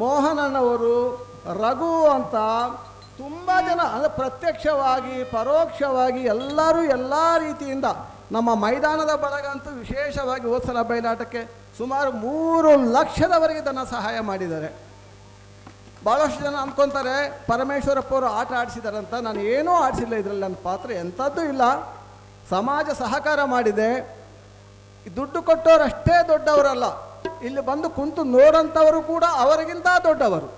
ಮೋಹನನವರು ರಘು ಅಂತ ತುಂಬ ಜನ, ಅಂದರೆ ಪ್ರತ್ಯಕ್ಷವಾಗಿ, ಪರೋಕ್ಷವಾಗಿ ಎಲ್ಲರೂ ಎಲ್ಲ ರೀತಿಯಿಂದ ನಮ್ಮ ಮೈದಾನದ ಬಳಗ ಅಂತೂ ವಿಶೇಷವಾಗಿ ಹೋದ್ಸಲ ಬಯಲಾಟಕ್ಕೆ ಸುಮಾರು ಮೂರು ಲಕ್ಷದವರೆಗೆ ಧನ ಸಹಾಯ ಮಾಡಿದ್ದಾರೆ. ಭಾಳಷ್ಟು ಜನ ಅಂದ್ಕೊತಾರೆ ಪರಮೇಶ್ವರಪ್ಪ ಅವರು ಆಟ ಆಡಿಸಿದಾರಂತ, ನಾನು ಏನೂ ಆಡಿಸಿಲ್ಲ ಇದರಲ್ಲಿ ನನ್ನ ಪಾತ್ರ, ಎಂಥದ್ದು ಇಲ್ಲ. ಸಮಾಜ ಸಹಕಾರ ಮಾಡಿದೆ. ದುಡ್ಡು ಕೊಟ್ಟವರಷ್ಟೇ ದೊಡ್ಡವರಲ್ಲ. ಇಲ್ಲಿ ಬಂದು ಕುಂತು ನೋಡಂತವರು ಕೂಡ ಅವರಿಗಿಂತ ದೊಡ್ಡವರು.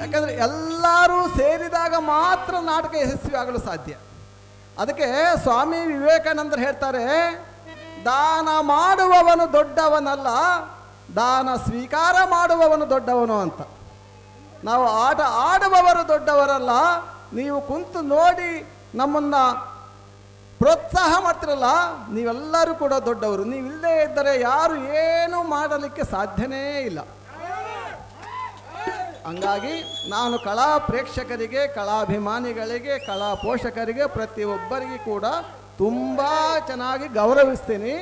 ಯಾಕಂದ್ರೆ ಎಲ್ಲರೂ ಸೇರಿದಾಗ ಮಾತ್ರ ನಾಟಕ ಯಶಸ್ವಿ ಆಗಲು ಸಾಧ್ಯ. ಅದಕ್ಕೆ ಸ್ವಾಮಿ ವಿವೇಕಾನಂದರು ಹೇಳ್ತಾರೆ, ದಾನ ಮಾಡುವವನು ದೊಡ್ಡವನಲ್ಲ, ದಾನ ಸ್ವೀಕಾರ ಮಾಡುವವನು ದೊಡ್ಡವನು ಅಂತ. ನಾವು ಆಟ ಆಡುವವರು ದೊಡ್ಡವರಲ್ಲ, ನೀವು ಕುಂತು ನೋಡಿ ನಮ್ಮನ್ನ ಪ್ರೋತ್ಸಾಹ ಮಾಡ್ತಿರಲ್ಲ, ನೀವೆಲ್ಲರೂ ಕೂಡ ದೊಡ್ಡವರು. ನೀವಿಲ್ಲದೇ ಇದ್ದರೆ ಯಾರು ಏನೂ ಮಾಡಲಿಕ್ಕೆ ಸಾಧ್ಯನೇ ಇಲ್ಲ. ಹಂಗಾಗಿ ನಾನು ಕಲಾ ಪ್ರೇಕ್ಷಕರಿಗೆ, ಕಲಾಭಿಮಾನಿಗಳಿಗೆ, ಕಲಾ ಪೋಷಕರಿಗೆ, ಪ್ರತಿಯೊಬ್ಬರಿಗೂ ಕೂಡ ತುಂಬ ಚೆನ್ನಾಗಿ ಗೌರವಿಸ್ತೀನಿ.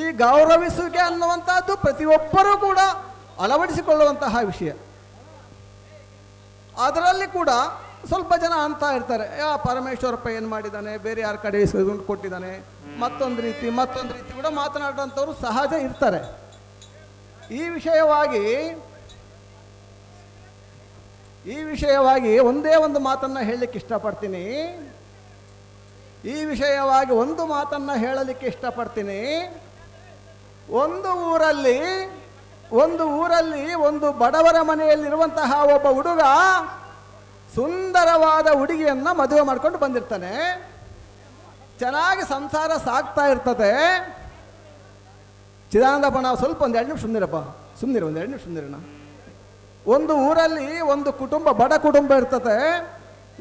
ಈ ಗೌರವಿಸುವಿಕೆ ಅನ್ನುವಂಥದ್ದು ಪ್ರತಿಯೊಬ್ಬರೂ ಕೂಡ ಅಳವಡಿಸಿಕೊಳ್ಳುವಂತಹ ವಿಷಯ. ಅದರಲ್ಲಿ ಕೂಡ ಸ್ವಲ್ಪ ಜನ ಅಂತ ಇರ್ತಾರೆ. ಯಾ, ಪರಮೇಶ್ವರಪ್ಪ ಏನು ಮಾಡಿದ್ದಾನೆ ಬೇರೆ ಯಾರ ಕಡೆ ಇಸ್ಕೊಂಡು ಕೊಟ್ಟಿದ್ದಾನೆ ಮತ್ತೊಂದು ರೀತಿ ಮತ್ತೊಂದು ರೀತಿ ಕೂಡ ಮಾತನಾಡುವಂಥವ್ರು ಸಹಜ ಇರ್ತಾರೆ. ಈ ವಿಷಯವಾಗಿ ಈ ವಿಷಯವಾಗಿ ಒಂದೇ ಒಂದು ಮಾತನ್ನು ಹೇಳಲಿಕ್ಕೆ ಇಷ್ಟಪಡ್ತೀನಿ. ಈ ವಿಷಯವಾಗಿ ಒಂದು ಮಾತನ್ನು ಹೇಳಲಿಕ್ಕೆ ಇಷ್ಟಪಡ್ತೀನಿ. ಒಂದು ಊರಲ್ಲಿ ಒಂದು ಊರಲ್ಲಿ ಒಂದು ಬಡವರ ಮನೆಯಲ್ಲಿರುವಂತಹ ಒಬ್ಬ ಹುಡುಗ ಸುಂದರವಾದ ಹುಡುಗಿಯನ್ನ ಮದುವೆ ಮಾಡ್ಕೊಂಡು ಬಂದಿರ್ತಾನೆ. ಚೆನ್ನಾಗಿ ಸಂಸಾರ ಸಾಗ್ತಾ ಇರ್ತದೆ. ಚಿದಾನಂದಪ್ಪ, ನಾವು ಸ್ವಲ್ಪ ಒಂದು ಎರಡು ನಿಮಿಷ ಸುಂದಿರಪ್ಪ ಸುಮ್ಮನಿರ ಒಂದು ಎರಡು ನಿಮಿಷ ಸುಂದಿರಣ್ಣ ಒಂದು ಊರಲ್ಲಿ ಒಂದು ಕುಟುಂಬ, ಬಡ ಕುಟುಂಬ ಇರ್ತದೆ.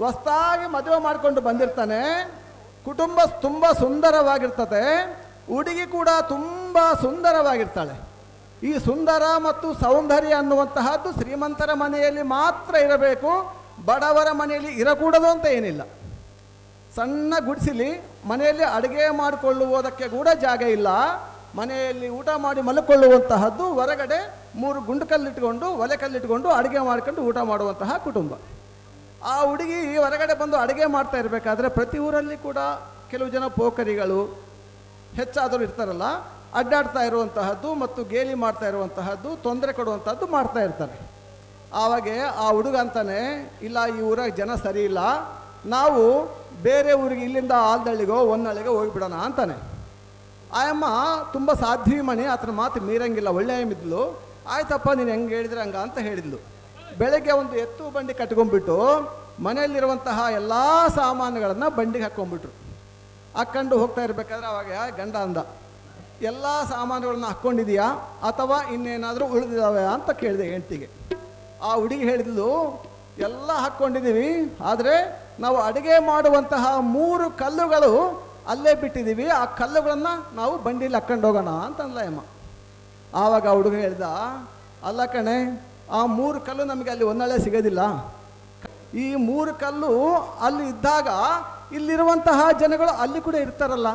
ಹೊಸ್ತಾಗಿ ಮದುವೆ ಮಾಡ್ಕೊಂಡು ಬಂದಿರ್ತಾನೆ. ಕುಟುಂಬ ತುಂಬ ಸುಂದರವಾಗಿರ್ತದೆ. ಹುಡುಗಿ ಕೂಡ ತುಂಬ ಸುಂದರವಾಗಿರ್ತಾಳೆ. ಈ ಸುಂದರ ಮತ್ತು ಸೌಂದರ್ಯ ಅನ್ನುವಂತಹದ್ದು ಶ್ರೀಮಂತರ ಮನೆಯಲ್ಲಿ ಮಾತ್ರ ಇರಬೇಕು. ಬಡವರ ಮನೆಯಲ್ಲಿ ಇರಕೂಡದು ಅಂತ ಏನಿಲ್ಲ. ಸಣ್ಣ ಗುಡಿಸಲಿ ಮನೆಯಲ್ಲಿ ಅಡುಗೆ ಮಾಡಿಕೊಳ್ಳುವುದಕ್ಕೆ ಕೂಡ ಜಾಗ ಇಲ್ಲ. ಮನೆಯಲ್ಲಿ ಊಟ ಮಾಡಿ ಮಲ್ಕೊಳ್ಳುವಂತಹದ್ದು ಹೊರಗಡೆ ಮೂರು ಗುಂಡು ಕಲ್ಲಿಟ್ಕೊಂಡು ಒಲೆ ಕಲ್ಲಿಟ್ಕೊಂಡು ಅಡುಗೆ ಮಾಡ್ಕೊಂಡು ಊಟ ಮಾಡುವಂತಹ ಕುಟುಂಬ. ಆ ಹುಡುಗಿ ಹೊರಗಡೆ ಬಂದು ಅಡುಗೆ ಮಾಡ್ತಾ ಇರಬೇಕಾದ್ರೆ ಪ್ರತಿ ಊರಲ್ಲಿ ಕೂಡ ಕೆಲವು ಜನ ಪೋಖರಿಗಳು ಹೆಚ್ಚಾದರೂ ಇರ್ತಾರಲ್ಲ, ಅಡ್ಡಾಡ್ತಾ ಇರುವಂತಹದ್ದು ಮತ್ತು ಗೇಲಿ ಮಾಡ್ತಾ ಇರುವಂತಹದ್ದು, ತೊಂದರೆ ಕೊಡುವಂಥದ್ದು ಮಾಡ್ತಾ ಇರ್ತಾರೆ. ಆವಾಗೆ ಆ ಹುಡುಗ ಅಂತಾನೆ, ಇಲ್ಲ, ಈ ಊರಾಗ ಜನ ಸರಿ ಇಲ್ಲ. ನಾವು ಬೇರೆ ಊರಿಗೆ ಇಲ್ಲಿಂದ ಆಲ್ದಳ್ಳಿಗೋ ಒಂದಳ್ಳಿಗೋ ಹೋಗಿಬಿಡೋಣ, ಅಂತಾನೆ. ಆಯಮ್ಮ, ತುಂಬ ಸಾಧ್ವಿ ಮಣಿ ಆತನ ಮಾತು ಮೀರಂಗಿಲ್ಲ ಒಳ್ಳೆ ಇದ್ಲು ಆಯ್ತಪ್ಪ, ನೀನು ಹೆಂಗೆ ಹೇಳಿದ್ರೆ ಹಂಗ ಅಂತ ಹೇಳಿದ್ಲು. ಬೆಳಗ್ಗೆ ಒಂದು ಎತ್ತು ಬಂಡಿ ಕಟ್ಕೊಂಡ್ಬಿಟ್ಟು, ಮನೆಯಲ್ಲಿರುವಂತಹ ಎಲ್ಲ ಸಾಮಾನುಗಳನ್ನು ಬಂಡಿಗೆ ಹಾಕ್ಕೊಂಡ್ಬಿಟ್ರು ಹಾಕ್ಕೊಂಡು ಹೋಗ್ತಾ ಇರಬೇಕಾದ್ರೆ ಅವಾಗ ಗಂಡ ಅಂದ. ಎಲ್ಲ ಸಾಮಾನುಗಳನ್ನ ಹಾಕ್ಕೊಂಡಿದೀಯಾ ಅಥವಾ ಇನ್ನೇನಾದರೂ ಉಳಿದಿದ್ದಾವೆ ಅಂತ ಕೇಳಿದೆ ಹೆಂಡ್ತಿಗೆ. ಆ ಹುಡುಗಿ ಹೇಳಿದ್ಲು, ಎಲ್ಲ ಹಾಕ್ಕೊಂಡಿದ್ದೀವಿ, ಆದರೆ ನಾವು ಅಡುಗೆ ಮಾಡುವಂತಹ ಮೂರು ಕಲ್ಲುಗಳು ಅಲ್ಲೇ ಬಿಟ್ಟಿದ್ದೀವಿ, ಆ ಕಲ್ಲುಗಳನ್ನು ನಾವು ಬಂಡಿಲಿ ಹಾಕ್ಕೊಂಡು ಹೋಗೋಣ ಅಂತಂದ್ಲ ಯಮ್ಮ ಆವಾಗ ಆ ಹುಡುಗ ಹೇಳ್ದ, ಅಲ್ಲ ಕಣೆ, ಆ ಮೂರು ಕಲ್ಲು ನಮಗೆ ಅಲ್ಲಿ ಒಂದಳೆ ಸಿಗೋದಿಲ್ಲ. ಈ ಮೂರು ಕಲ್ಲು ಅಲ್ಲಿ ಇದ್ದಾಗ ಇಲ್ಲಿರುವಂತಹ ಜನಗಳು ಅಲ್ಲಿ ಕೂಡ ಇರ್ತಾರಲ್ಲ.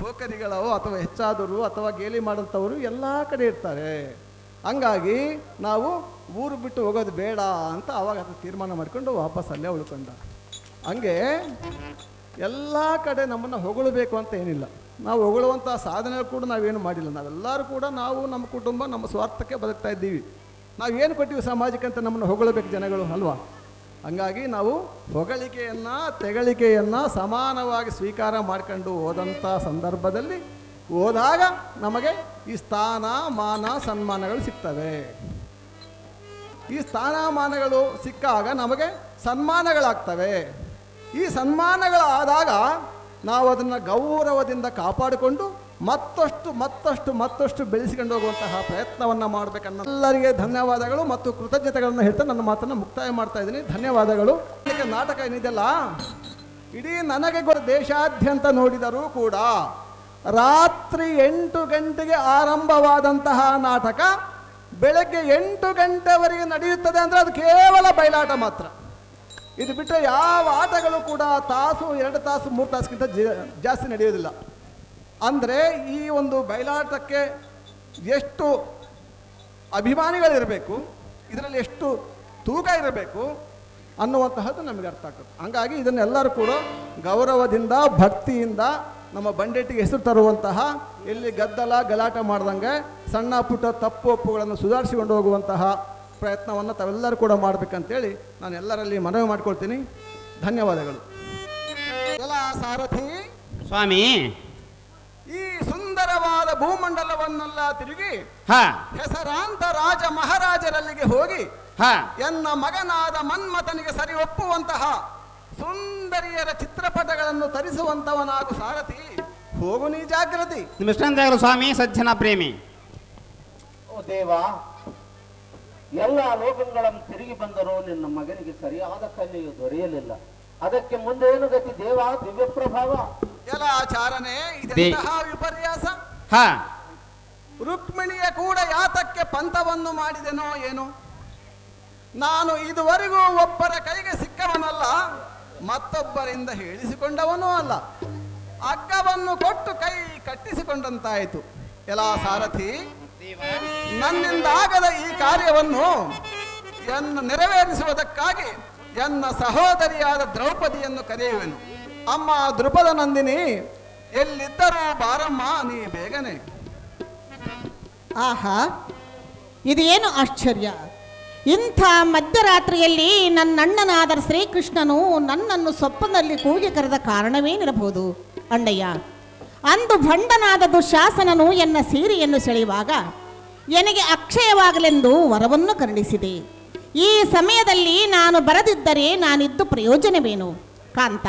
ಪೋಖರಿಗಳು ಅಥವಾ ಹೆಚ್ಚಾದವರು ಅಥವಾ ಗೇಲಿ ಮಾಡುವಂಥವರು ಎಲ್ಲ ಕಡೆ ಇರ್ತಾರೆ. ಹಂಗಾಗಿ ನಾವು ಊರು ಬಿಟ್ಟು ಹೋಗೋದು ಬೇಡ ಅಂತ ಆತ ತೀರ್ಮಾನ ಮಾಡಿಕೊಂಡು ವಾಪಸ್ ಅಲ್ಲೇ ಉಳ್ಕೊಂಡ. ಹಂಗೆ ಎಲ್ಲ ಕಡೆ ನಮ್ಮನ್ನು ಹೊಗಳಬೇಕು ಅಂತ ಏನಿಲ್ಲ. ನಾವು ಹೊಗಳುವಂಥ ಸಾಧನೆ ಕೂಡ ನಾವೇನು ಮಾಡಿಲ್ಲ. ನಾವೆಲ್ಲರೂ ಕೂಡ ನಾವು ನಮ್ಮ ಕುಟುಂಬ, ನಮ್ಮ ಸ್ವಾರ್ಥಕ್ಕೆ ಬದುಕ್ತಾ ಇದ್ದೀವಿ. ನಾವು ಏನು ಕೊಟ್ಟಿವಿ ಸಮಾಜಕ್ಕೆ ಅಂತ ನಮ್ಮನ್ನು ಹೊಗಳಬೇಕು ಜನಗಳು, ಅಲ್ವಾ? ಹಂಗಾಗಿ ನಾವು ಹೊಗಳಿಕೆಯನ್ನು, ತೆಗಳಿಕೆಯನ್ನು ಸಮಾನವಾಗಿ ಸ್ವೀಕಾರ ಮಾಡ್ಕೊಂಡು ಹೋದಂಥ ಸಂದರ್ಭದಲ್ಲಿ ಹೋದಾಗ ನಮಗೆ ಈ ಸ್ಥಾನ ಮಾನ ಸನ್ಮಾನಗಳು ಸಿಗ್ತವೆ. ಈ ಸ್ಥಾನಮಾನಗಳು ಸಿಕ್ಕಾಗ ನಮಗೆ ಸನ್ಮಾನಗಳಾಗ್ತವೆ. ಈ ಸನ್ಮಾನಗಳಾದಾಗ ನಾವು ಅದನ್ನು ಗೌರವದಿಂದ ಕಾಪಾಡಿಕೊಂಡು ಮತ್ತಷ್ಟು ಮತ್ತಷ್ಟು ಮತ್ತಷ್ಟು ಬೆಳೆಸಿಕೊಂಡು ಹೋಗುವಂತಹ ಪ್ರಯತ್ನವನ್ನು ಮಾಡಬೇಕನ್ನೋ ಎಲ್ಲರಿಗೆ ಧನ್ಯವಾದಗಳು ಮತ್ತು ಕೃತಜ್ಞತೆಗಳನ್ನು ಹೇಳ್ತಾ ನನ್ನ ಮಾತನ್ನು ಮುಕ್ತಾಯ ಮಾಡ್ತಾ ಇದ್ದೀನಿ. ಧನ್ಯವಾದಗಳು. ನಾಟಕ ಏನಿದೆಯಲ್ಲ? ಇಡೀ ನನಗೆ ದೇಶಾದ್ಯಂತ ನೋಡಿದರೂ ಕೂಡ ರಾತ್ರಿ ಎಂಟು ಗಂಟೆಗೆ ಆರಂಭವಾದಂತಹ ನಾಟಕ ಬೆಳಗ್ಗೆ ಎಂಟು ಗಂಟೆವರೆಗೆ ನಡೆಯುತ್ತದೆ ಅಂದರೆ ಅದು ಕೇವಲ ಬಯಲಾಟ ಮಾತ್ರ. ಇದು ಬಿಟ್ಟರೆ ಯಾವ ಆಟಗಳು ಕೂಡ ತಾಸು, ಎರಡು ತಾಸು, ಮೂರು ತಾಸುಗಿಂತ ಜಾಸ್ತಿ ನಡೆಯೋದಿಲ್ಲ ಅಂದರೆ ಈ ಒಂದು ಬಯಲಾಟಕ್ಕೆ ಎಷ್ಟು ಅಭಿಮಾನಿಗಳಿರಬೇಕು, ಇದರಲ್ಲಿ ಎಷ್ಟು ತೂಕ ಇರಬೇಕು ಅನ್ನುವಂತಹದ್ದು ನಮಗೆ ಅರ್ಥ ಆಗ್ತದೆ. ಹಾಗಾಗಿ ಇದನ್ನೆಲ್ಲರೂ ಕೂಡ ಗೌರವದಿಂದ, ಭಕ್ತಿಯಿಂದ ನಮ್ಮ ಬಂಡೆಟ್ಟಿಗೆ ಹೆಸರು ತರುವಂತಹ ಎಲ್ಲಿ ಗದ್ದಲ ಗಲಾಟೆ ಮಾಡ್ದಂಗೆ ಸಣ್ಣ ಪುಟ್ಟ ತಪ್ಪು ಒಪ್ಪುಗಳನ್ನು ಸುಧಾರಿಸಿಕೊಂಡು ಹೋಗುವಂತಹ ಪ್ರಯತ್ನವನ್ನು ತಾವೆಲ್ಲರೂ ಕೂಡ ಮಾಡಬೇಕಂತೇಳಿ ನಾನು ಎಲ್ಲರಲ್ಲಿ ಮನವಿ ಮಾಡ್ಕೊಳ್ತೀನಿ. ಧನ್ಯವಾದಗಳು. ಎಲ್ಲ ಸಾರಥಿ ಸ್ವಾಮಿ. ಈ ಸುಂದರವಾದ ಭೂಮಂಡಲವನ್ನೆಲ್ಲ ತಿರುಗಿ ಹಾ. ಹೆಸರಾಂತ ರಾಜ ಮಹಾರಾಜರಲ್ಲಿಗೆ ಹೋಗಿ ಹ. ಎನ್ನ ಮಗನಾದ ಮನ್ಮಥನಿಗೆ ಸರಿ ಒಪ್ಪುವಂತಹ ಸುಂದರಿಯರ ಚಿತ್ರಪಟಗಳನ್ನು ತರಿಸುವಂತವನಾಗು ಸಾರಥಿ. ಹೋಗು ನೀ ಜಾಗೃತಿ ನಿಮ್ಮ ಇಷ್ಟಂತಾಗಲು ಸ್ವಾಮಿ ಸಜ್ಜನ ಪ್ರೇಮಿ. ಓ ದೇವ ಎಲ್ಲ ಲೋಕಗಳನ್ನು ತಿರುಗಿ ಬಂದರೂ ನಿನ್ನ ಮಗನಿಗೆ ಸರಿಯಾದ ಕನ್ಯೆಯು ದೊರೆಯಲಿಲ್ಲ. ಅದಕ್ಕೆ ಮುಂದೆ ಏನು ಗತಿ ದೇವ ದಿವ್ಯ ಪ್ರಭಾವ ಎಲ್ಲ ಆಚಾರನೆ ಇದೆಂತಹ ವಿಪರ್ಯಾಸ? ಹ. ರುಕ್ಮಿಣಿಯ ಕೂಡ ಯಾತಕ್ಕೆ ಪಂಥವನ್ನು ಮಾಡಿದೆನೋ ಏನು? ನಾನು ಇದುವರೆಗೂ ಒಬ್ಬರ ಕೈಗೆ ಸಿಕ್ಕವನಲ್ಲ. ಮತ್ತೊಬ್ಬರಿಂದ ಹೇಳಿಸಿಕೊಂಡವನೂ ಅಲ್ಲ. ಅಗ್ಗವನ್ನು ಕೊಟ್ಟು ಕೈ ಕಟ್ಟಿಸಿಕೊಂಡಂತಾಯಿತು. ಎಲ್ಲ ಸಾರಥಿ, ನನ್ನಿಂದಾಗದ ಈ ಕಾರ್ಯವನ್ನು ಎನ್ನ ನೆರವೇರಿಸುವುದಕ್ಕಾಗಿ ಎನ್ನ ಸಹೋದರಿಯಾದ ದ್ರೌಪದಿಯನ್ನು ಕರೆಯುವೆನು. ಅಮ್ಮ ದೃಪದ ನಂದಿನಿ, ಎಲ್ಲಿದ್ದರೂ ಬಾರಮ್ಮ, ನೀ ಬೇಗನೆ. ಆಹಾ, ಇದೇನು ಆಶ್ಚರ್ಯ? ಇಂಥ ಮಧ್ಯರಾತ್ರಿಯಲ್ಲಿ ನನ್ನಣ್ಣನಾದ ಶ್ರೀಕೃಷ್ಣನು ನನ್ನನ್ನು ಸೊಪ್ಪನಲ್ಲಿ ಕೂಗಿ ಕರೆದ ಕಾರಣವೇನಿರಬಹುದು, ಅಣ್ಣಯ್ಯ? ಅಂದು ಭಂಡನಾದ ದುಶಾಸನನು ಎನ್ನ ಸೀರೆಯನ್ನು ಸೆಳೆಯುವಾಗ ನನಗೆ ಅಕ್ಷಯವಾಗಲೆಂದು ವರವನ್ನು ಕರುಣಿಸಿದೆ. ಈ ಸಮಯದಲ್ಲಿ ನಾನು ಬರದಿದ್ದರೆ ನಾನಿದ್ದು ಪ್ರಯೋಜನವೇನು? ಕಾಂತ,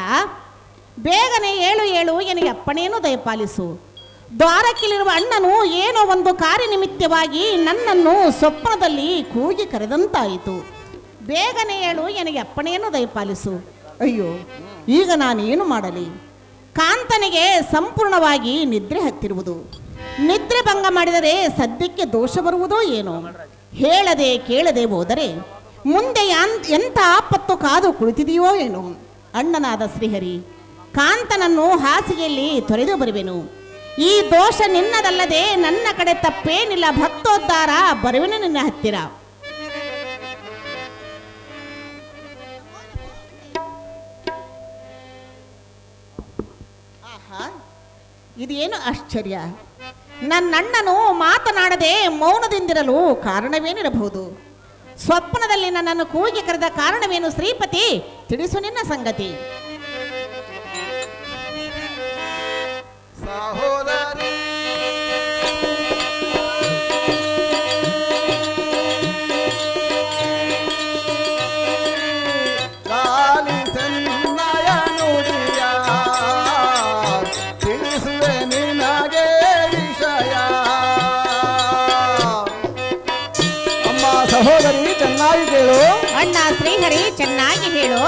ಬೇಗನೆ ಏಳು ಏಳು ನನಗೆ ಅಪ್ಪಣೆಯನ್ನು ದಯಪಾಲಿಸು. ದ್ವಾರಕ್ಕಿಲಿರುವ ಅಣ್ಣನು ಏನೋ ಒಂದು ಕಾರ್ಯನಿಮಿತ್ತವಾಗಿ ನನ್ನನ್ನು ಸ್ವಪ್ನದಲ್ಲಿ ಕೂಗಿ ಕರೆದಂತಾಯಿತು. ಬೇಗನೆ ಹೇಳು ನನಗೆ ಅಪ್ಪಣೆಯನ್ನು ದಯಪಾಲಿಸು. ಅಯ್ಯೋ, ಈಗ ನಾನೇನು ಮಾಡಲಿ? ಕಾಂತನಿಗೆ ಸಂಪೂರ್ಣವಾಗಿ ನಿದ್ರೆ ಹತ್ತಿರುವುದು. ನಿದ್ರೆ ಭಂಗ ಮಾಡಿದರೆ ಸದ್ಯಕ್ಕೆ ದೋಷ ಬರುವುದೋ ಏನೋ? ಹೇಳದೆ ಕೇಳದೆ ಹೋದರೆ ಮುಂದೆ ಎಂಥ ಆಪತ್ತು ಕಾದು ಕುಳಿತಿದೆಯೋ ಏನೋ? ಅಣ್ಣನಾದ ಶ್ರೀಹರಿ, ಕಾಂತನನ್ನು ಹಾಸಿಗೆಯಲ್ಲಿ ತೊರೆದು ಬರುವೆನು. ಈ ದೋಷ ನಿನ್ನದಲ್ಲದೆ ನನ್ನ ಕಡೆ ತಪ್ಪೇನಿಲ್ಲ. ಭಕ್ತೋದ್ಧಾರ, ಬರುವೆನು ನಿನ್ನ ಹತ್ತಿರ. ಇದೇನು ಆಶ್ಚರ್ಯ. ನನ್ನಣ್ಣನು ಮಾತನಾಡದೆ ಮೌನದಿಂದಿರಲು ಕಾರಣವೇನಿರಬಹುದು? ಸ್ವಪ್ನದಲ್ಲಿ ನನ್ನನ್ನು ಕೂಗಿ ಕರೆದ ಕಾರಣವೇನು ಶ್ರೀಪತಿ? ತಿಳಿಸು ನಿನ್ನ ಸಂಗತಿ. ಸಹೋದರಿ ಚೆನ್ನಾಗಿ ಕೇಳು ಅಣ್ಣ ಶ್ರೀಹರಿ ಚೆನ್ನಾಗಿ ಹೇಳು.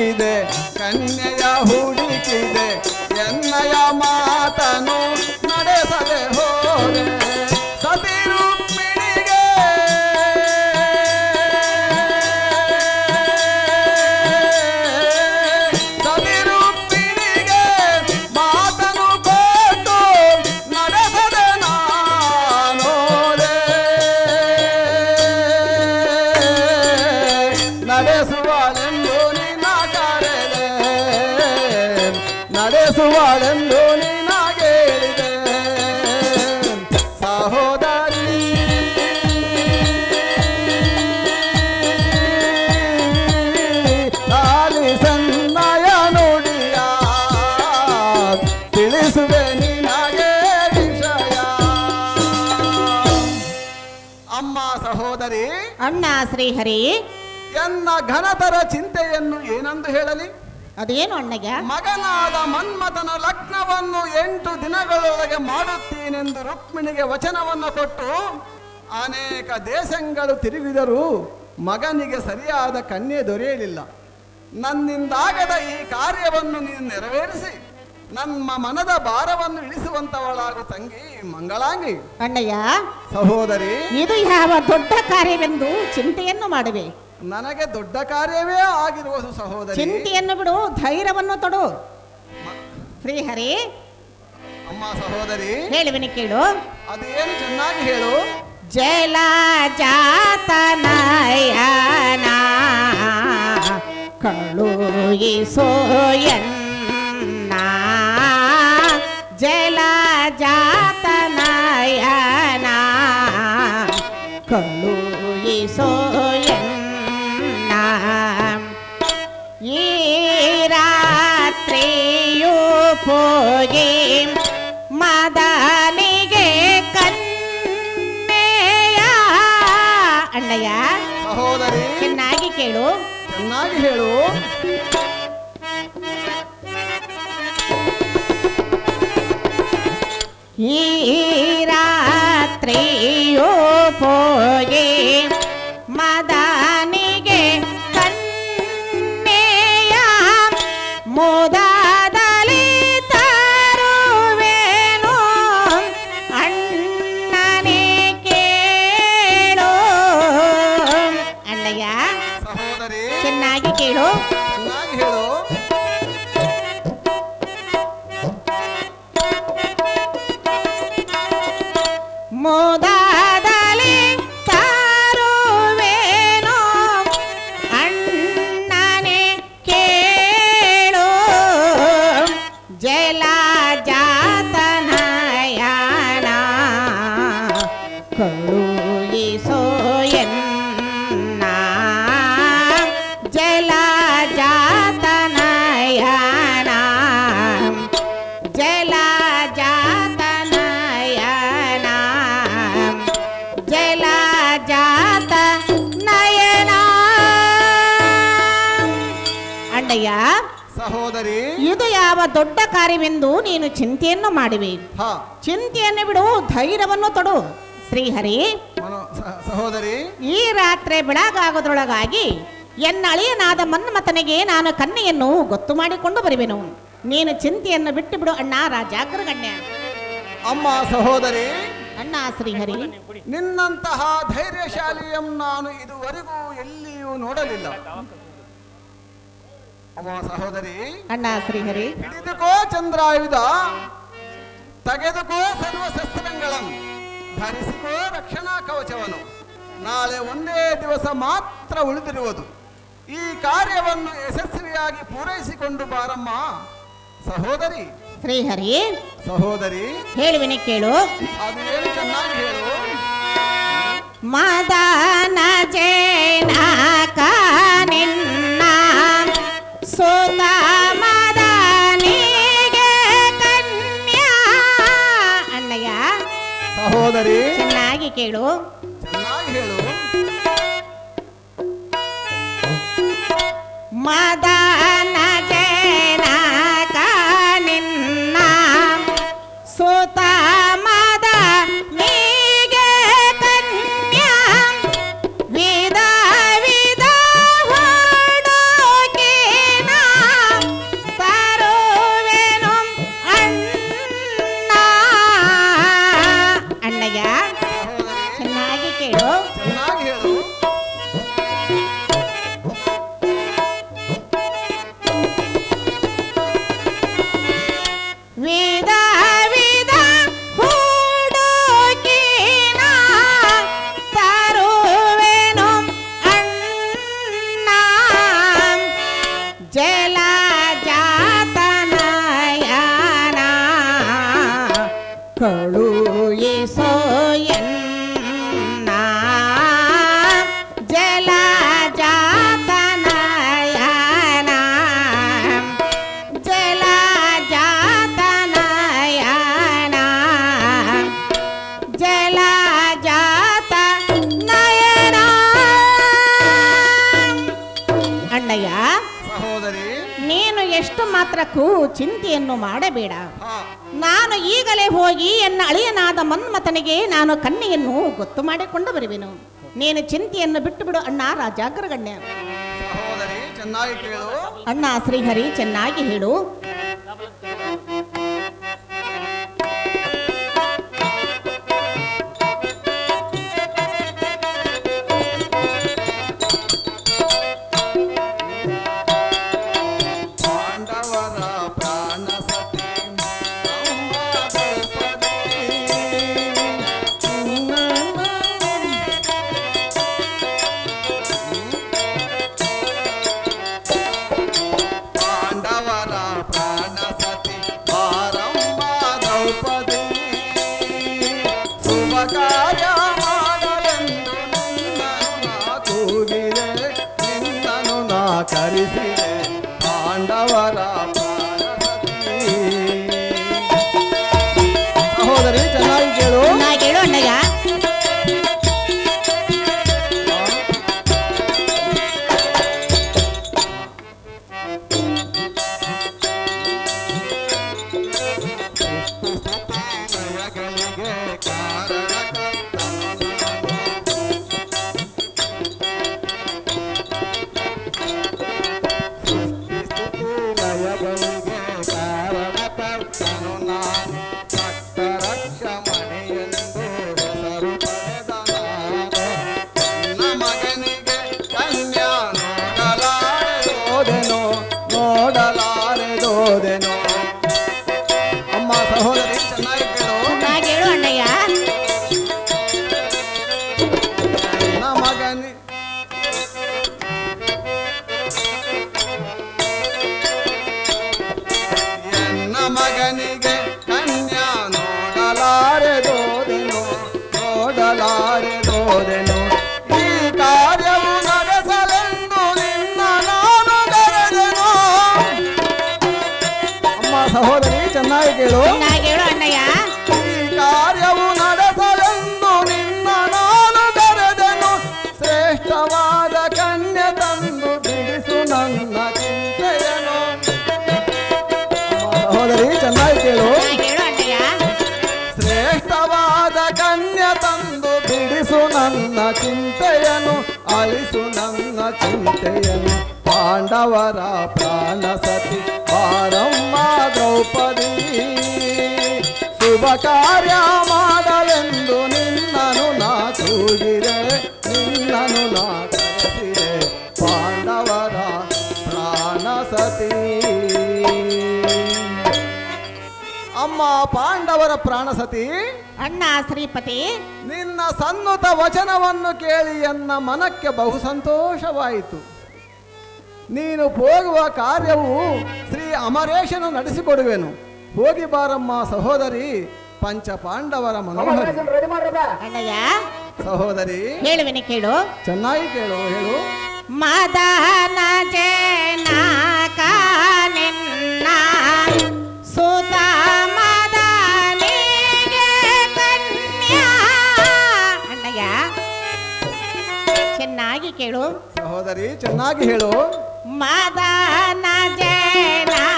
ತಿರುಗಿದೆ ಕನ್ಯೆಯ ಹುಡುಕಿದೆ ಎನ್ನಯ ಮಾತನು ವಿಷಯ ಅಮ್ಮ ಸಹೋದರಿ ಅಣ್ಣ ಶ್ರೀಹರಿ ಎನ್ನ ಘನತರ ಚಿಂತೆಯನ್ನು ಏನಂದು ಹೇಳಲಿ? ಅದೇನು ಅಣ್ಣಗೆ? ಮಗನಾದ ಮನ್ಮಥನ ಲಗ್ನವನ್ನು ಎಂಟು ದಿನಗಳೊಳಗೆ ಮಾಡುತ್ತೇನೆಂದು ರುಕ್ಮಿಣಿಗೆ ವಚನವನ್ನು ಕೊಟ್ಟು ಅನೇಕ ದೇಶಗಳು ತಿರುಗಿದರೂ ಮಗನಿಗೆ ಸರಿಯಾದ ಕನ್ಯೆ ದೊರೆಯಲಿಲ್ಲ. ನನ್ನಿಂದಾಗದ ಈ ಕಾರ್ಯವನ್ನು ನೀನು ನೆರವೇರಿಸಿ. ನಮ್ಮ ಮನದ ಭಾರವನ್ನು ಇಳಿಸುವಂತವಳಾಗು ತಂಗಿ ಮಂಗಳಾಂಗಿ. ಅಣ್ಣಯ್ಯ ಸಹೋದರಿ. ಇದು ಯಾವ ದೊಡ್ಡ ಕಾರ್ಯವೆಂದು ಚಿಂತೆಯನ್ನು ಮಾಡುವೆ. ನನಗೆ ದೊಡ್ಡ ಕಾರ್ಯವೇ ಆಗಿರುವುದು ಸಹೋದರಿ. ಚಿಂತೆಯನ್ನು ಬಿಡು ಧೈರ್ಯವನ್ನು ತೊಡು. ಶ್ರೀಹರಿ ಅಮ್ಮ ಸಹೋದರಿ. ಹೇಳುವಿನಿ ಕೇಳು. ಅದೇನು ಚೆನ್ನಾಗಿ ಹೇಳು. ಜಲ ಜಾತನಯನ ಕಳುಹಿಸೋಯನ್ನ ಹೇಳು. ಈ ರಾತ್ರಿಯೋ ಹೋಗಿ ಮದನಿಗೆ ಕನ್ನೆಯ ಮೋದದಲ್ಲಿ ಅಣ್ಣಯ್ಯ ಸಹೋದರಿ ಇದು ಯಾವ ದೊಡ್ಡ ಕಾರ್ಯವೆಂದು ನೀನು ಚಿಂತೆಯನ್ನು ಮಾಡಿವೆ. ಹಾ. ಚಿಂತೆಯನ್ನು ಬಿಡು ಧೈರ್ಯವನ್ನು ತೊಡು. ಶ್ರೀಹರಿ ಮನೋ ಸ- ಸಹೋದರಿ ಈ ರಾತ್ರಿ ಬೆಳಗಾಗೋದ್ರೊಳಗಾಗಿ ಎನ್ನ ಅಳಿಯನಾದ ಮನ್ಮಥನಿಗೆ ನಾನು ಕನ್ನೆಯನ್ನು ಗೊತ್ತು ಮಾಡಿಕೊಂಡು ಬರುವೆನು. ನೀನು ಚಿಂತೆಯನ್ನು ಬಿಟ್ಟು ಬಿಡು ಅಣ್ಣ ರಾಜಾಗ್ರಗಣ್ಯ ಅಮ್ಮ ಸಹೋದರಿ ಅಣ್ಣ ಶ್ರೀಹರಿ ನಿನ್ನಂತಹ ಧೈರ್ಯಶಾಲಿಯನ್ನು ನಾನು ಇದುವರೆಗೂ ಎಲ್ಲಿಯೂ ನೋಡಲಿಲ್ಲ. ಸಹೋದರಿ. ಅಣ್ಣ ಶ್ರೀಹರಿ. ಹಿಡಿದುಕೋ ಚಂದ್ರಾಯುಧ ತೆಗೆದುಕೋ ಸರ್ವ ಶಸ್ತ್ರಗಳನ್ನು ಧರಿಸಿಕೋ ರಕ್ಷಣಾ ಕವಚವನ್ನು ನಾಳೆ ಒಂದೇ ದಿವಸ ಮಾತ್ರ ಉಳಿದಿರುವುದು. ಈ ಕಾರ್ಯವನ್ನು ಯಶಸ್ವಿಯಾಗಿ ಪೂರೈಸಿಕೊಂಡು ಬಾರಮ್ಮ. ಸಹೋದರಿ. ಶ್ರೀಹರಿ. ಸಹೋದರಿ. ಹೇಳುವಿನಿ ಕೇಳು. ಅದು ಏನು ಚೆನ್ನಾಗಿ ಹೇಳು. ಮದಾನ ಜೇನಕ ಚೆನ್ನಾಗಿ ಕೇಳು ಹೇಳು. ಮದನ ಮಾತ್ರಕ್ಕೂ ಚಿಂತೆಯನ್ನು ಮಾಡಬೇಡ. ನಾನು ಈಗಲೇ ಹೋಗಿ ಎನ್ನ ಅಳಿಯನಾದ ಮನ್ಮಥನಿಗೆ ನಾನು ಕನ್ನೆಯನ್ನು ಗೊತ್ತು ಮಾಡಿಕೊಂಡು ಬರುವೆನು. ನೀನು ಚಿಂತೆಯನ್ನು ಬಿಟ್ಟು ಬಿಡು ಅಣ್ಣ ರಾಜಾಗ್ರಗಣ್ಯ. ಅಣ್ಣ ಶ್ರೀಹರಿ ಚೆನ್ನಾಗಿ ಹೇಳು. ಚೆನ್ನಾಗಿ ಕೇಳು ನಾ ಹೇಳು ಅಣ್ಣಯ್ಯ ಈ ಕಾರ್ಯವು ನಡೆಸಲೆಂದು ನಿನ್ನ ನಾನು ಕರೆದೆನು ಶ್ರೇಷ್ಠವಾದ ಕನ್ಯೆ ತಂದು ಬಿಡಿಸು ನನ್ನ ಚಿಂತೆಯನು ಸಹೋದರಿ ಚೆನ್ನಾಗಿ ಕೇಳು ನಾ ಹೇಳು ಅಣ್ಣಯ್ಯ ಶ್ರೇಷ್ಠವಾದ ಕನ್ಯೆ ತಂದು ಬಿಡಿಸು ನನ್ನ ಚಿಂತೆಯನು ಅಳಿಸು ನನ್ನ ಚಿಂತೆಯನು ಪಾಂಡವರ ಪ್ರಾಣ ಸತಿ ಪಾರಮ್ಮ ದ್ರೌಪದಿ. ಶುಭ ಕಾರ್ಯ ಮಾಡಲೆಂದು ನಿನ್ನನು ನಾ ಕೂಗಿರೆ ನಿನ್ನನು ನಾ ಕರೆಸಿರೆ ಪಾಂಡವರ ಪ್ರಾಣ ಸತಿ. ಅಮ್ಮ ಪಾಂಡವರ ಪ್ರಾಣ ಸತಿ. ಅಣ್ಣ ಶ್ರೀಪತಿ. ನಿನ್ನ ಸನ್ನುತ ವಚನವನ್ನು ಕೇಳಿ ಎನ್ನ ಮನಕ್ಕೆ ಬಹು ಸಂತೋಷವಾಯಿತು ನೀನು ಹೋಗುವ ಕಾರ್ಯವು ಶ್ರೀ ಅಮರೇಶನು ನಡೆಸಿಕೊಡುವೆನು. ಹೋಗಿ ಬಾರಮ್ಮ ಸಹೋದರಿ ಪಂಚ ಪಾಂಡವರ ಮನೋಹರಿ ರೆಡಿ ಮಾಡ್ರಪ್ಪ? ಅಣ್ಣಯ್ಯ ಸಹೋದರಿ. ಹೇಳುವೆನೆ ಕೇಳು. ಚೆನ್ನಾಗಿ ಕೇಳು ಹೇಳು. ಮದನ ಸುತ ಚೆನ್ನಾಗಿ ಕೇಳು. ಸಹೋದರಿ ಚೆನ್ನಾಗಿ ಹೇಳು. ಮದನ ಜನಕ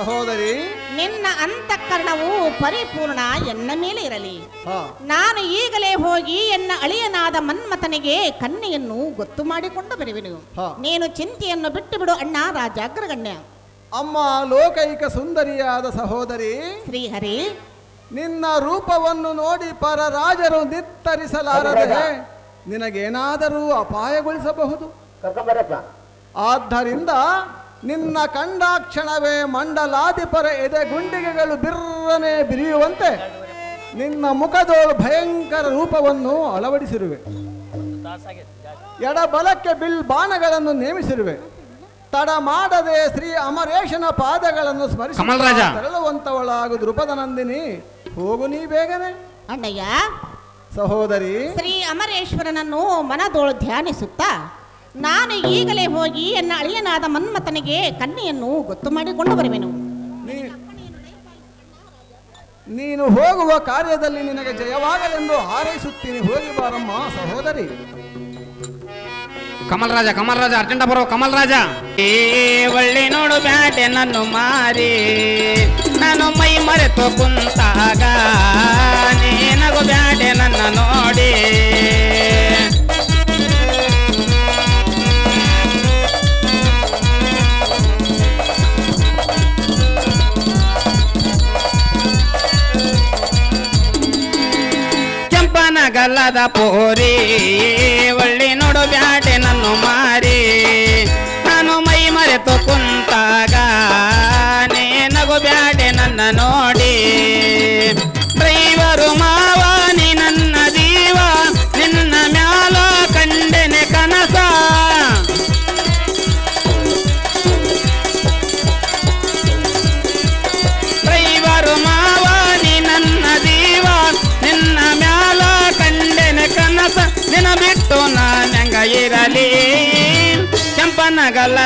ಸಹೋದರಿ ನಿನ್ನ ಅಂತಃಕರಣವು ಪರಿಪೂರ್ಣ ಎನ್ನ ಮೇಲೆ ಇರಲಿ. ನಾನು ಈಗಲೇ ಹೋಗಿ ಎನ್ನ ಅಳಿಯನಾದ ಮನ್ಮಥನಿಗೆ ಕನ್ನೆಯನ್ನು ಗೊತ್ತು ಮಾಡಿಕೊಂಡು ಬರುವೆನು. ಹಾ. ನೀನು ಚಿಂತೆಯನ್ನು ಬಿಟ್ಟು ಬಿಡು ಅಣ್ಣ ರಾಜಾಗ್ರಗಣ್ಯ. ಅಮ್ಮ ಲೋಕೈಕ ಸುಂದರಿಯಾದ ಸಹೋದರಿ ಶ್ರೀಹರಿ ನಿನ್ನ ರೂಪವನ್ನು ನೋಡಿ ಪರ ರಾಜರು ನಿತ್ತರಿಸಲಾರದೆ ನಿನಗೇನಾದರೂ ಅಪಾಯಗೊಳಿಸಬಹುದು? ಆದ್ದರಿಂದ ನಿನ್ನ ಕಂಡಾಕ್ಷಣವೇ ಮಂಡಲಾಧಿಪರ ಎದೆ ಗುಂಡಿಗೆಗಳು ಬಿರ್ರನೆ ಬಿರಿಯುವಂತೆ ನಿನ್ನ ಮುಖದೋಳು ಭಯಂಕರ ರೂಪವನ್ನು ಅಳವಡಿಸಿರುವೆ. ಎಡಬಲಕ್ಕೆ ಬಿಲ್ ಬಾಣಗಳನ್ನು ನೇಮಿಸಿರುವೆ. ತಡ ಮಾಡದೆ ಶ್ರೀ ಅಮರೇಶನ ಪಾದಗಳನ್ನು ಸ್ಮರಿಸಿ ಕಮಲರಾಜ. ತೆರಳುವಂತವಳಾಗು ದೃಪದ ನಂದಿನಿ. ಹೋಗು ನೀ ಬೇಗನೆ. ಅಣ್ಣಯ್ಯ ಸಹೋದರಿ. ಶ್ರೀ ಅಮರೇಶ್ವರನನ್ನು ಮನದೋಳು ಧ್ಯಾನಿಸುತ್ತಾ ನಾನು ಈಗಲೇ ಹೋಗಿ ಎನ್ನ ಅಳಿಯನಾದ ಮನ್ಮಥನಿಗೆ ಕನ್ಯೆಯನ್ನು ಗೊತ್ತು ಮಾಡಿಕೊಂಡು ಬರುವೆನು. ನೀ- ನೀನು ಹೋಗುವ ಕಾರ್ಯದಲ್ಲಿ ನಿನಗೆ ಜಯವಾಗಲೆಂದು ಹಾರೈಸುತ್ತೀನಿ. ಹೋಗಿ ಬಾರಮ್ಮ ಸಹೋದರಿ. ಕಮಲರಾಜ ಕಮಲರಾಜ ಕಮಲ್ ರಾಜ ಅರ್ಜೆಂಟ ಬರೋ ಕಮಲರಾಜ. ಏ ಒಳ್ಳೆ ನೋಡು ಬ್ಯಾಟೆ ನನ್ನ ಮಾರಿ. ನಾನು ಮೈ ಮರೆತು ಕುಂತಾಗ ನೀನಗು ಬ್ಯಾಟೆ ನನ್ನ ನೋಡಿ. ಗಲ್ಲದ ಪೋರಿ ಒಳ್ಳಿ ನೋಡು ಬ್ಯಾಟೆ ನನ್ನ ಮಾರಿ. ನಾನು ಮೈ ಮರೆತು ಕುಂತಾಗ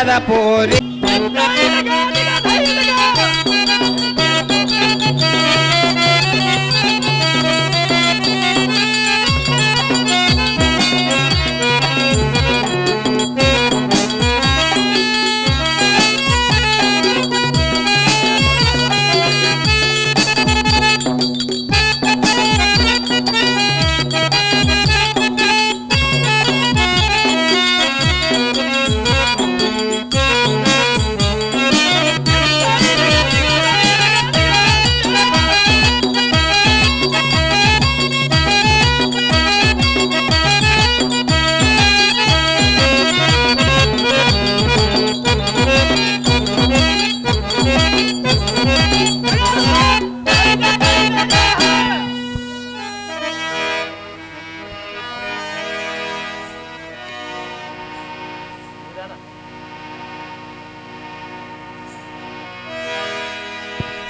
ಕೆಂಪನ ಗಲ್ಲದ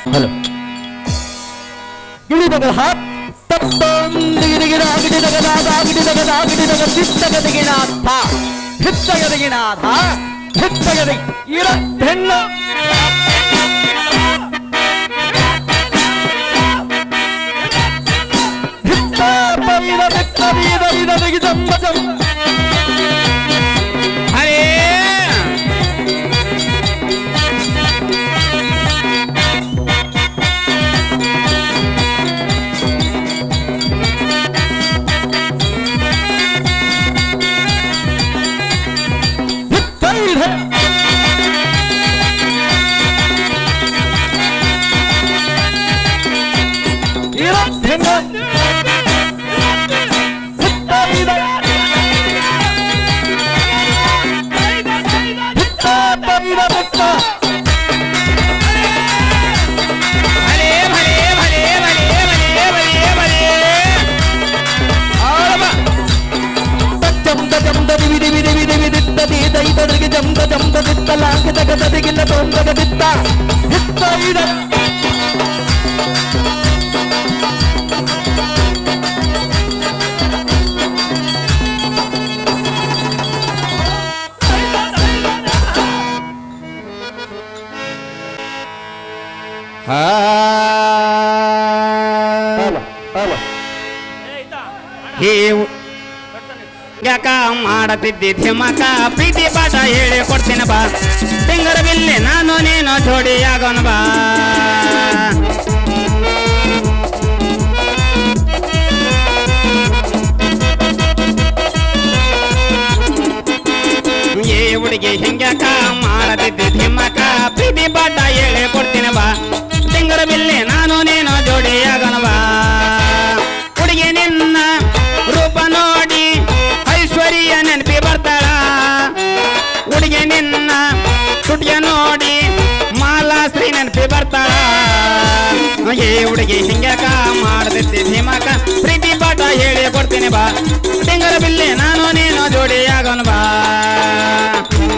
ಹಲೋ. ಹಿತ್ತಗದಗಿನಾಥ ಹಿತ್ತಗದಗಿನಾಥ ಹಿತ್ತಗದಿ ಇರ ಹೆಣ್ಣು. ಹಿತ್ತ ಹಿತ್ತ ಹಿಂಗ್ಯಾಕ ಮಾಡತಿದ್ದಿ ಧಿಮಕ ಪ್ರೀತಿ ಪಾಠ ಹೇಳಿ ಕೊಡ್ತೀನಿ ಬಾ. ತಿಂಗರ ಬಿಲ್ಲಿ ನಾನು ನೀನು ಜೋಡಿ ಬಾ. ಏ ಹುಡುಗಿ ಹಿಂಗ್ಯಾಕ ಮಾಡತಿದ್ದಿ ಧಿಮಕ ಪ್ರೀತಿ ಪಾಠ ಹೇಳಿ ಕೊಡ್ತೀನಿ ಬಾ. ತಿಂಗರ ಬಿಲ್ಲಿ ನಾನು ನೀನು ಜೋಡಿ ಬಾ ತುಟಿಯ ನೋಡಿ ಮಾಲಾಸ್ತ್ರೀ ನೆನಪಿ ಬರ್ತಾಳ ಏ ಹುಡುಗಿ ಹಿಂಗ್ಯಾಕ ಮಾಡದಿರ್ತಿ ಧಿಮಕ, ಪ್ರೀತಿ ಪಾಠ ಹೇಳಿ ಕೊಡ್ತೀನಿ ಬಾ. ತಿಂಗಳ ಬಿಲ್ಲಿ ನಾನು ನೀನು ಜೋಡಿಯಾಗೋಣ ಬಾ.